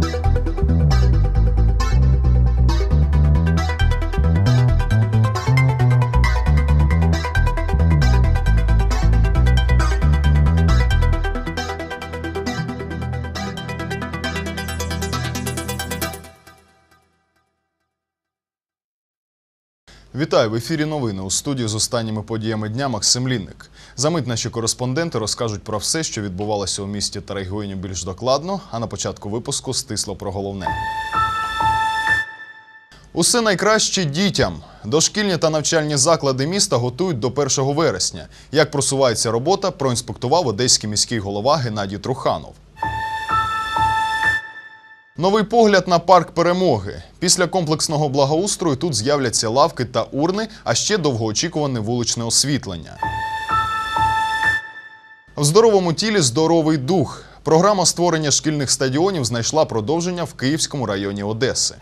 Thank you. Вітаю в ефірі новини у студії з останніми подіями дня Максим Лінник. Замить наші кореспонденти розкажуть про все, що відбувалося у місті та регіоні більш докладно. А на початку випуску стисло про головне. Усе найкраще дітям. Дошкільні та навчальні заклади міста готують до 1 вересня. Як просувається робота, проінспектував одеський міський голова Геннадій Труханов. Новий погляд на парк перемоги. Після комплексного благоустрою тут з'являться лавки та урни, а ще довгоочікуване вуличне освітлення. В здоровому тілі здоровий дух. Програма створення шкільних стадіонів знайшла продовження в Київському районі Одеси.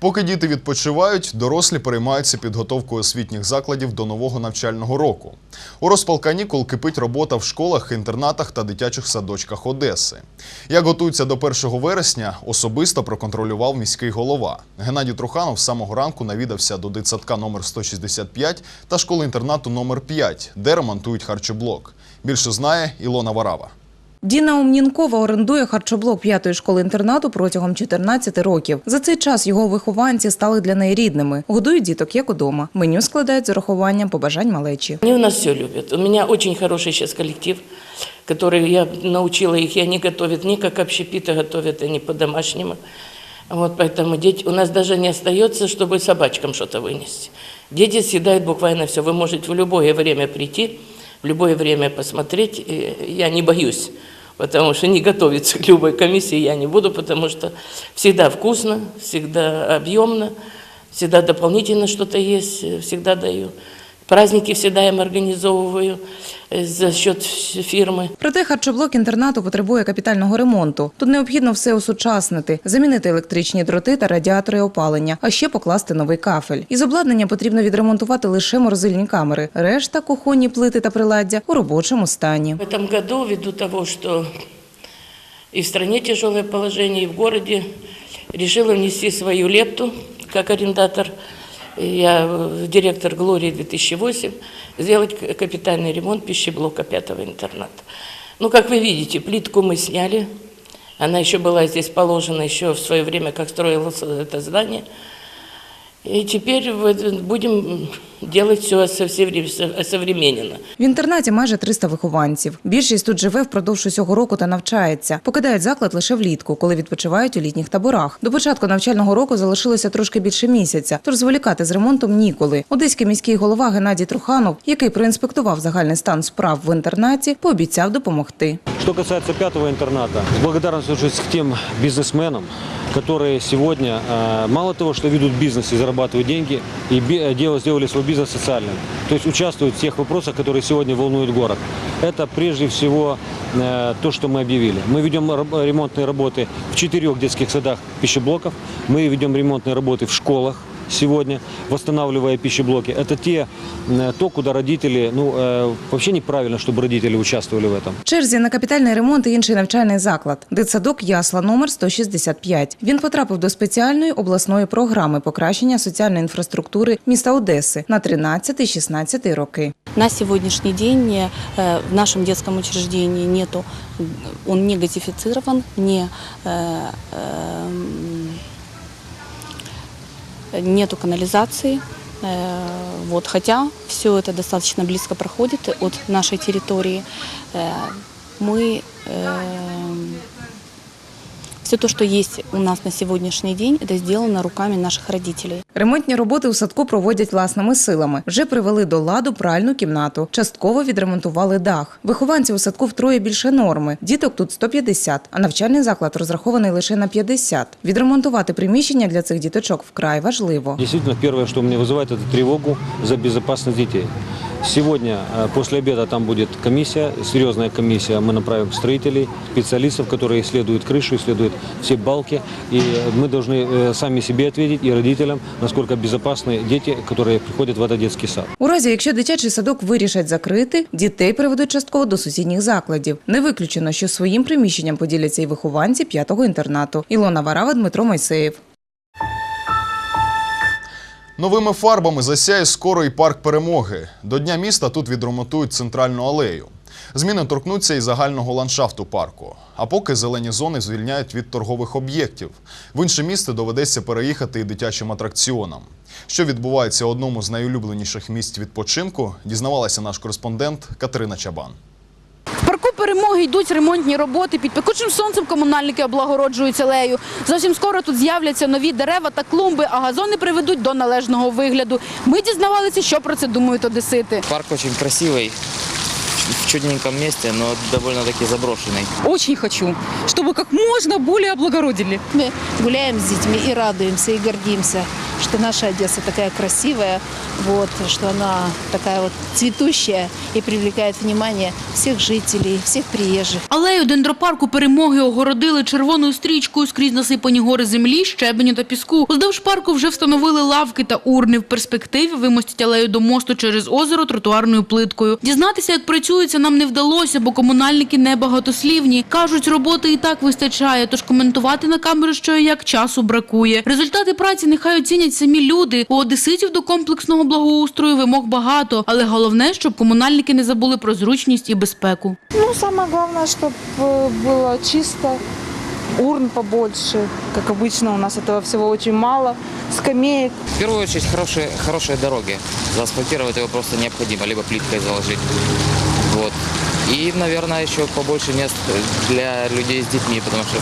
Поки діти відпочивають, дорослі переймаються підготовкою освітніх закладів до нового навчального року. У розпал канікул кипить робота в школах, інтернатах та дитячих садочках Одеси. Як готуються до 1 вересня, особисто проконтролював міський голова. Геннадій Труханов з самого ранку навідався до дитсадка номер 165 та школи-інтернату номер 5, де ремонтують харчоблок. Більше знає Ілона Варава. Діна Умнінкова орендує харчоблок п'ятої школи інтернату протягом 14 років. За цей час його вихованці стали для неї рідними. Годують діток як удома. Меню складають з урахуванням побажань малечі. Они у нас все любят. У меня очень хороший сейчас коллектив, который я научила их, и они готовят не как общепиты, готовят они по-домашнему. Вот поэтому дети, у нас даже не остается, чтобы собачкам что-то вынести. Дети съедают буквально все. Вы можете в любое время прийти, в любое время посмотреть. Я не боюсь, потому что не готовиться к любой комиссии я не буду, потому что всегда вкусно, всегда объемно, всегда дополнительно что-то есть, всегда даю. Праздники всегда им организовываю э, за счет фирмы. Проте харчоблок інтернату потребує капітального ремонту. Тут необхідно все осучаснити, замінити електричні дроти та радіатори опалення, а ще покласти новий кафель. Із обладнання потрібно відремонтувати лише морозильні камери. Решта кухонні плити та приладдя у робочому стані. В этом году, ввиду того, что и в стране тяжелое положение, и в городе, решила внести свою лепту как арендатор. Я э, директор «Глории» 2008, сделать к- капитальный ремонт пищеблока пятого интерната. Ну, как вы видите, плитку мы сняли. Она еще была здесь положена еще в свое время, как строилось это здание. И теперь вот будем делать все осовременно. В інтернаті майже 300 вихованців. Більшість тут живе впродовж усього року та навчається. Покидають заклад лише влітку, коли відпочивають у літніх таборах. До початку навчального року залишилося трошки більше місяця, тож зволікати з ремонтом ніколи. Одеський міський голова Геннадій Труханов, який проінспектував загальний стан справ в інтернаті, пообіцяв допомогти. Что касается пятого интерната, с благодарностью к тем бизнесменам, которые сегодня э, мало того, что ведут бизнес и зарабатывают деньги, и би- дело сделали свой бизнес социальным. То есть участвуют в тех вопросах, которые сегодня волнуют город. Это прежде всего э, то, что мы объявили. Мы ведем раб- ремонтные работы в четырех детских садах пищеблоков, мы ведем ремонтные работы в школах, сегодня, восстанавливая пищеблоки. Это те, э, то, куда родители, ну, э, вообще неправильно, чтобы родители участвовали в этом. В черзі на капітальний ремонт і інший навчальний заклад. Дитсадок Ясла номер 165. Він потрапив до спеціальної обласної програми покращення соціальної інфраструктури міста Одеси на 13-16 роки. На сегодняшний день э, в нашем детском учреждении нету, он не газифицирован, не, э, эм, нету канализации. Э, Вот, хотя все это достаточно близко проходит от нашей территории, э, мы все то, что есть у нас на сегодняшний день, это сделано руками наших родителей. Ремонтні роботи у садку проводять власними силами. Вже привели до ладу пральну кімнату. Частково відремонтували дах. Вихованців у садку втроє більше норми. Діток тут 150, а навчальний заклад розрахований лише на 50. Відремонтувати приміщення для цих діточок вкрай важливо. Действительно, первое, что мне вызывает, это тревогу за безопасность детей. Сегодня, э, после обеда, там будет комиссия, серьезная комиссия. Мы направим строителей, специалистов, которые исследуют крышу, исследуют все балки. И э, мы должны э, сами себе ответить и родителям, насколько безопасны дети, которые приходят в этот детский сад. У разі, якщо дитячий садок вирішать закрити, дітей приведуть частково до сусідніх закладів. Не виключено, що своїм приміщенням поділяться і вихованці п'ятого інтернату. Ілона Варава, Дмитро Мойсеєв. Новими фарбами засяє скоро і парк перемоги. До Дня міста тут відремонтують центральну алею. Зміни торкнуться і загального ландшафту парку. А поки зелені зони звільняють від торгових об'єктів. В інше місце доведеться переїхати і дитячим атракціонам. Що відбувається у одному з найулюбленіших місць відпочинку, дізнавалася наш кореспондент Катерина Чабан. Йдуть ремонтні роботи. Під пекучим сонцем комунальники облагороджують алею. Зовсім скоро тут з'являться нові дерева та клумби, а газони приведуть до належного вигляду. Ми дізнавалися, що про це думають одесити. Парк очень красивый, в чудненьком месте, но довольно-таки заброшенный. Очень хочу, чтобы как можно более облагородили. Мы гуляем с детьми и радуемся, и гордимся, что наша Одесса такая красивая, вот, что она такая вот цветущая и привлекает внимание всех жителей, всех приезжих. Алею дендропарку перемоги огородили червоною стрічкою скрізь насипані гори землі, щебеню та піску. Уздовж парку вже встановили лавки та урни. В перспективі вимостять алею до мосту через озеро тротуарною плиткою. Дізнатися, як працюється, нам не вдалося, бо комунальники небагатослівні. Кажуть, роботи і так вистачає, тож коментувати на камеру, що і як часу бракує. Результати праці нехай оцінять самі люди. У одеситів до комплексного благоустрою вимог багато, але головне, щоб комунальники не забули про зручність і безпеку. Ну, самое главное, чтобы было чисто, урн побольше. Как обычно, у нас этого всего очень мало. Скамеек. В первую очередь хорошие, хорошие дороги. Заасфальтировать его просто необходимо, либо плиткой заложить. Вот. И, наверное, еще побольше мест для людей с детьми, потому что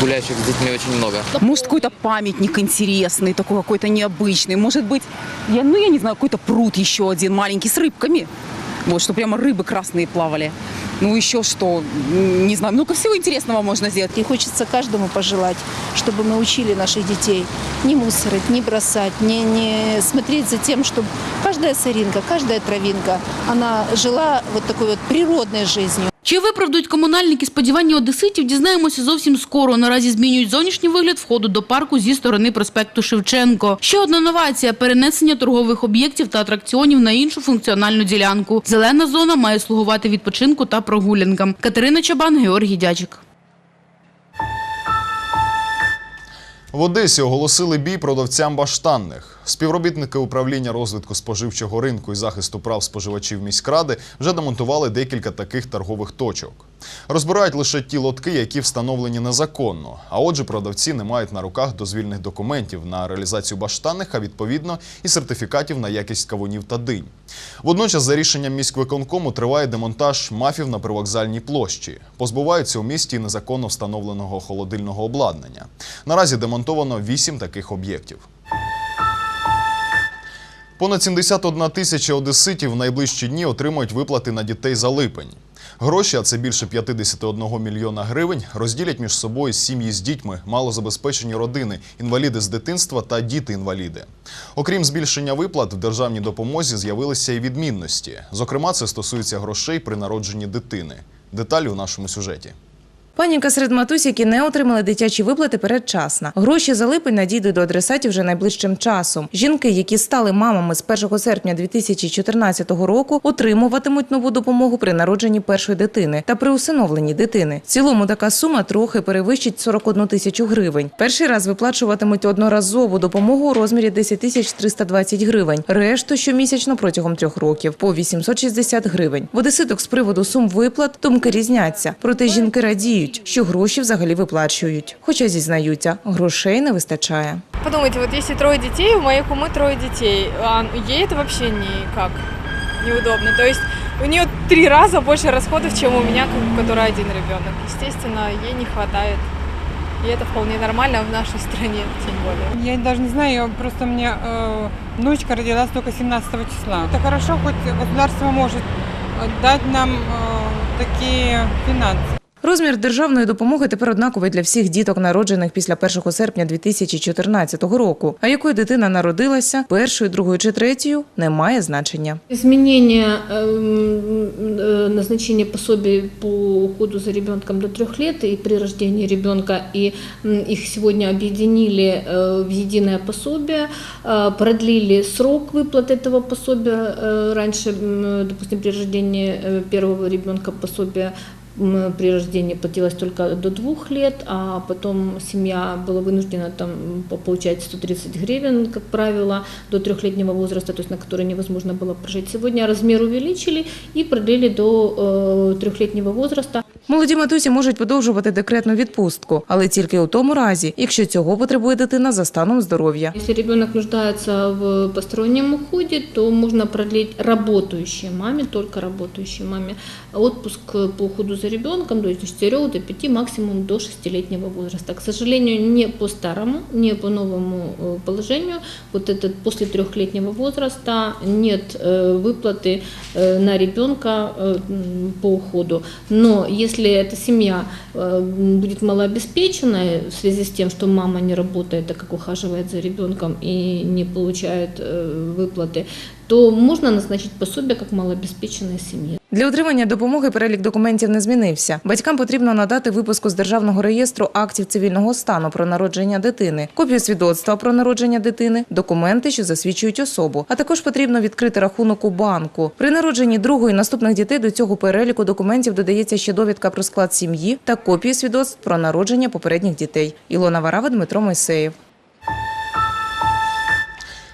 гуляющих с детьми очень много. Может, какой-то памятник интересный, такой какой-то необычный. Может быть, я, ну, я не знаю, какой-то пруд еще один маленький с рыбками. Вот, что прямо рыбы красные плавали. Ну, еще что, не знаю, много всего интересного можно сделать. И хочется каждому пожелать, чтобы мы учили наших детей не мусорить, не бросать, не, не смотреть за тем, чтобы каждая соринка, каждая травинка, она жила вот такой вот природной жизнью. Чи виправдують комунальники сподівання одеситів, дізнаємося зовсім скоро. Наразі змінюють зовнішній вигляд входу до парку зі сторони проспекту Шевченко. Ще одна новація – перенесення торгових об'єктів та атракціонів на іншу функціональну ділянку. Зелена зона має слугувати відпочинку та прогулянкам. Катерина Чабан, Георгій Дячик. В Одесі оголосили бій продавцям баштанних. Співробітники управління розвитку споживчого ринку і захисту прав споживачів міськради вже демонтували декілька таких торгових точок. Розбирають лише ті лотки, які встановлені незаконно. А отже, продавці не мають на руках дозвільних документів на реалізацію баштанних, а відповідно і сертифікатів на якість кавунів та динь. Водночас, за рішенням міськвиконкому, триває демонтаж мафів на привокзальній площі. Позбуваються у місті незаконно встановленого холодильного обладнання. Наразі демонтовано вісім таких об'єктів. Понад 71 тисяча одеситів в найближчі дні отримають виплати на дітей за липень. Гроші, а це більше 51 мільйона гривень, розділять між собою сім'ї з дітьми, малозабезпечені родини, інваліди з дитинства та діти-інваліди. Окрім збільшення виплат, в державній допомозі з'явилися і відмінності. Зокрема, це стосується грошей при народженні дитини. Деталі у нашому сюжеті. Паніка серед матусь, які не отримали дитячі виплати передчасна. Гроші за липень надійдуть до адресатів вже найближчим часом. Жінки, які стали мамами з 1 серпня 2014 року, отримуватимуть нову допомогу при народженні першої дитини та при усиновленні дитини. В цілому така сума трохи перевищить 41 тисячу гривень. Перший раз виплачуватимуть одноразову допомогу у розмірі 10 тисяч 320 гривень. Решту щомісячно протягом трьох років по 860 гривень. В одеситок з приводу сум виплат думки різняться. Проте жінки радіють, що гроші взагалі виплачують. Хоча зізнаються, грошей не вистачає. Подумайте, вот если трое детей, у моей кумы трое детей, а ей это вообще никак неудобно. То есть у нее три раза больше расходов, чем у меня, у которой один ребенок. Естественно, ей не хватает. И это вполне нормально в нашей стране, тем более. Я даже не знаю, просто у меня э, внучка родилась только 17 числа. Это хорошо, хоть государство может э, дать нам э, такие финансы. Розмір державної допомоги тепер однаковий для всіх діток, народжених після 1 серпня 2014 року. А якою дитина народилася, першою, другою чи третьою, не має значення. Изменение эм, э, назначения пособий по уходу за ребенком до трех лет и при рождении ребенка, и м, их сегодня объединили э, в единое пособие, э, продлили срок выплаты этого пособия. Э, Раньше, м, допустим, при рождении э, первого ребенка пособие м, при рождении платилось только до двух лет, а потом семья была вынуждена там по- получать 130 гривен, как правило, до трехлетнего возраста, то есть на который невозможно было прожить. Сегодня размер увеличили и продлили до э, трехлетнего возраста. Молоді матусі можуть подовжувати декретну відпустку, але тільки у тому разі, якщо цього потребує дитина за станом здоров'я. Если ребенок нуждается в постороннем уходе, то можно продлить работающей маме, только работающей маме, отпуск по уходу за ребенком, то есть с 4 до 5, максимум до 6-летнего возраста. К сожалению, не по старому, не по новому э, положению. Вот этот после трехлетнего возраста нет э, выплаты э, на ребенка э, м, по уходу. Но если эта семья э, м, будет малообеспеченная в связи с тем, что мама не работает, так как ухаживает за ребенком и не получает э, выплаты, то можно назначить пособие как малообеспеченной семье. Для отримання допомоги перелік документів не змінився. Батькам потрібно надати випуску з державного реєстру актів цивільного стану про народження дитини, копію свідоцтва про народження дитини, документи, що засвідчують особу. А також потрібно відкрити рахунок у банку. При народженні другої наступних дітей до цього переліку документів додається ще довідка про склад сім'ї та копії свідоцтв про народження попередніх дітей. Ілона Варава, Дмитро Мойсеєв.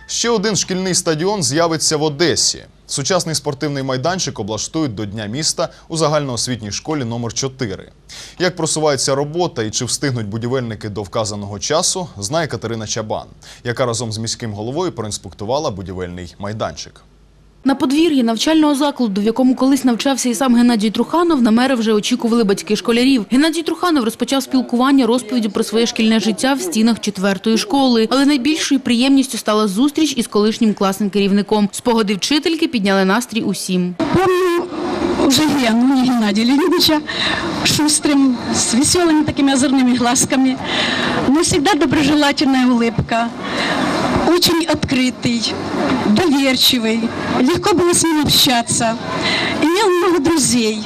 Ще один шкільний стадіон з'явиться в Одесі. Сучасний спортивний майданчик облаштують до Дня міста у загальноосвітній школі номер 4 Як просувається робота і чи встигнуть будівельники до вказаного часу, знає Катерина Чабан, яка разом з міським головою проінспектувала будівельний майданчик. На подвір'ї навчального закладу, в якому колись навчався і сам Геннадій Труханов, на мери вже очікували батьки школярів. Геннадій Труханов розпочав спілкування розповіді про своє шкільне життя в стінах четвертої школи. Але найбільшою приємністю стала зустріч із колишнім класним керівником. Спогади вчительки підняли настрій усім. Помню уже Гену, не Геннадия Леонидовича, шустрым, с веселыми такими озорными глазками, но всегда доброжелательная улыбка, очень открытый, доверчивый, легко было с ним общаться, имел много друзей.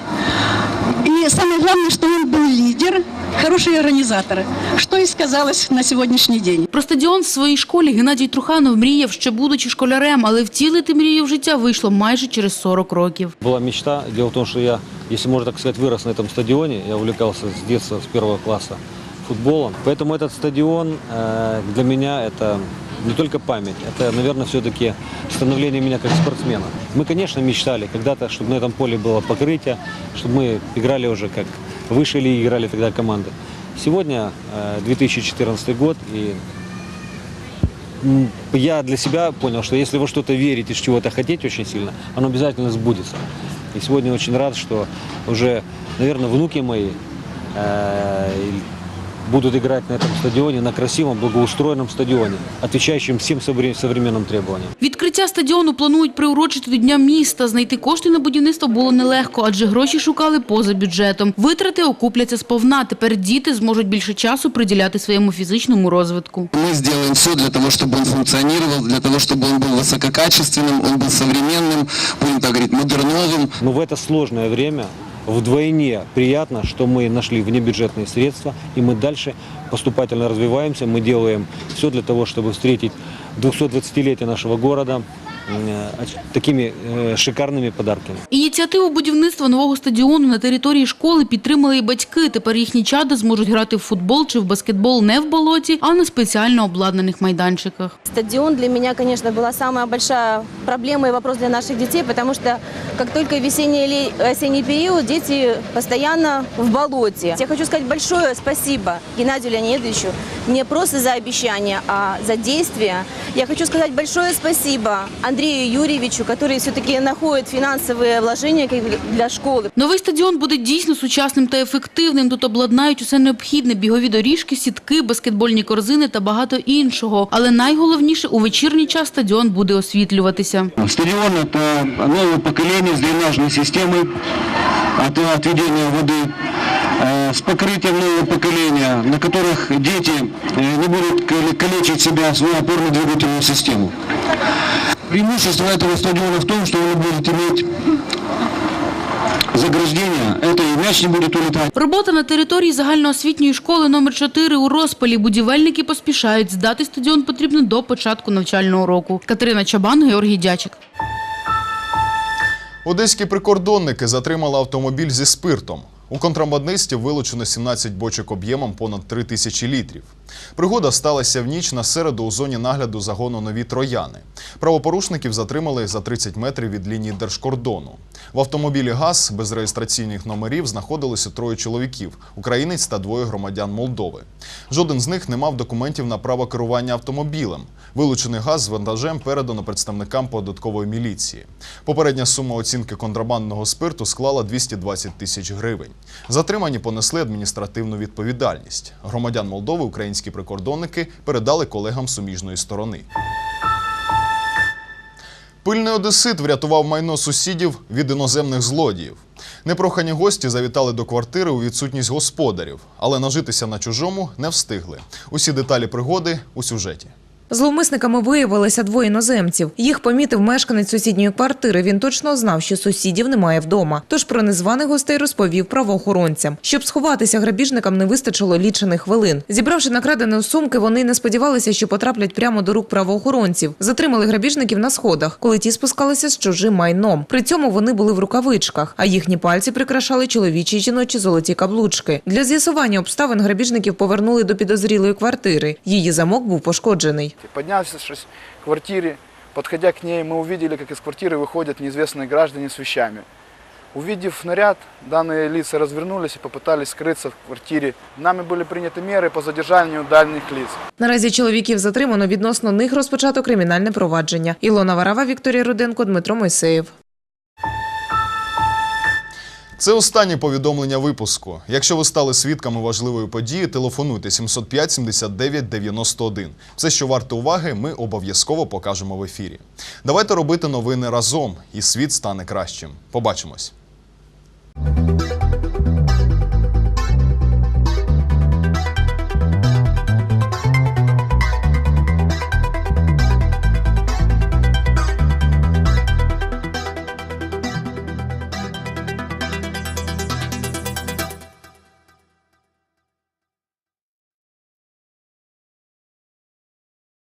И самое главное, что он был лидер, хороший организатор, что и сказалось на сегодняшний день. Про стадіон в своїй школі Геннадій Труханов мріяв ще будучи школярем, але втілити мрію в життя вийшло майже через 40 років. Была мечта. Дело в том, что я, если можно так сказать, вырос на этом стадионе. Я увлекался с детства, с первого класса футболом. Поэтому этот стадион э, для меня это не только память, это, наверное, все-таки становление меня как спортсмена. Мы, конечно, мечтали когда-то, чтобы на этом поле было покрытие, чтобы мы играли уже как высшей лиги играли тогда команды. Сегодня э, 2014 год, и я для себя понял, что если вы что-то верите, чего-то хотите очень сильно, оно обязательно сбудется. И сегодня очень рад, что уже, наверное, внуки мои э, будут играть на этом стадионе, на красивом, благоустроенном стадионе, отвечающем всем совре- современным требованиям. Відкриття стадіону планують приурочити до Дня міста. Знайти кошти на будівництво було нелегко, адже гроші шукали поза бюджетом. Витрати окупляться сповна. Тепер діти зможуть більше часу приділяти своєму фізичному розвитку. Мы сделаем все для того, чтобы он функционировал, для того, чтобы он был высококачественным, он был современным, будем так говорить, модерновым. Но в это сложное время вдвойне приятно, что мы нашли внебюджетные средства, и мы дальше поступательно развиваемся. Мы делаем все для того, чтобы встретить 220-летие нашего города э, такими э, шикарными подарками. Ініціативу будівництва нового стадіону на території школи підтримали і батьки. Тепер їхні чада зможуть грати в футбол чи в баскетбол не в болоті, а на спеціально обладнаних майданчиках. Стадион для меня, конечно, была самая большая проблема и вопрос для наших детей, потому что как только весенний или осенний период, дети постоянно в болоте. Я хочу сказать большое спасибо Геннадию Леонидовичу не просто за обещания, а за действия. Я хочу сказать большое спасибо Андрею Юрьевичу, который все-таки находит финансовые вложения как для школы. Новий стадіон буде дійсно сучасним та ефективним. Тут обладнають усе необхідне – бігові доріжки, сітки, баскетбольні корзини та багато іншого. Але найголовніше – у вечірній час стадіон буде освітлюватися. Стадион – это новое поколение с дренажной системой, от отведения воды. э, с покрытием нового поколения, на которых дети э, не будут кале- калечить себя, свою опорно-двигательную систему. Преимущество этого стадиона в том, что он будет иметь заграждение, это и мяч не будет улетать. Робота на території загальноосвітньої школи номер 4 у Розпалі. Будівельники поспішають. Здати стадіон потрібно до початку навчального року. Катерина Чабан, Георгій Дячик. Одеські прикордонники затримали автомобіль зі спиртом. У контрабандистів вилучено 17 бочок об'ємом понад 3 тисячі літрів. Пригода сталася в ніч на середу у зоні нагляду загону нові трояни. Правопорушників затримали за 30 метрів від лінії держкордону. В автомобілі ГАЗ без реєстраційних номерів знаходилося троє чоловіків українець та двоє громадян Молдови. Жоден з них не мав документів на право керування автомобілем. Вилучений газ з вантажем передано представникам податкової міліції. Попередня сума оцінки контрабандного спирту склала 220 тисяч гривень. Затримані понесли адміністративну відповідальність. Громадян Молдови українські прикордонники передали колегам суміжної сторони. Пильний одесит врятував майно сусідів від іноземних злодіїв. Непрохані гості завітали до квартири у відсутність господарів, але нажитися на чужому не встигли. Усі деталі пригоди у сюжеті. Зловмисниками виявилися двоє іноземців. Їх помітив мешканець сусідньої квартири. Він точно знав, що сусідів немає вдома. Тож про незваних гостей розповів правоохоронцям. Щоб сховатися, грабіжникам не вистачило лічених хвилин. Зібравши накрадені у сумки, вони не сподівалися, що потраплять прямо до рук правоохоронців. Затримали грабіжників на сходах, коли ті спускалися з чужим майном. При цьому вони були в рукавичках, а їхні пальці прикрашали чоловічі й жіночі золоті каблучки. Для з'ясування обставин грабіжників повернули до підозрілої квартири. Її замок був пошкоджений Поднявшись к квартире, подходя к ней, мы увидели, как из квартиры выходят неизвестные граждане с вещами. Увидев наряд, данные лица развернулись и попытались скрыться в квартире. Нами были приняты меры по задержанию дальних лиц. Наразі чоловіків затримано відносно них розпочато кримінальне провадження. Ілона Варава, Вікторія Руденко, Дмитро Мойсеєв. Це останнє повідомлення випуску. Якщо ви стали свідками важливої події, телефонуйте 705 79 91. Все, що варте уваги, ми обов'язково покажемо в ефірі. Давайте робити новини разом, і світ стане кращим. Побачимось.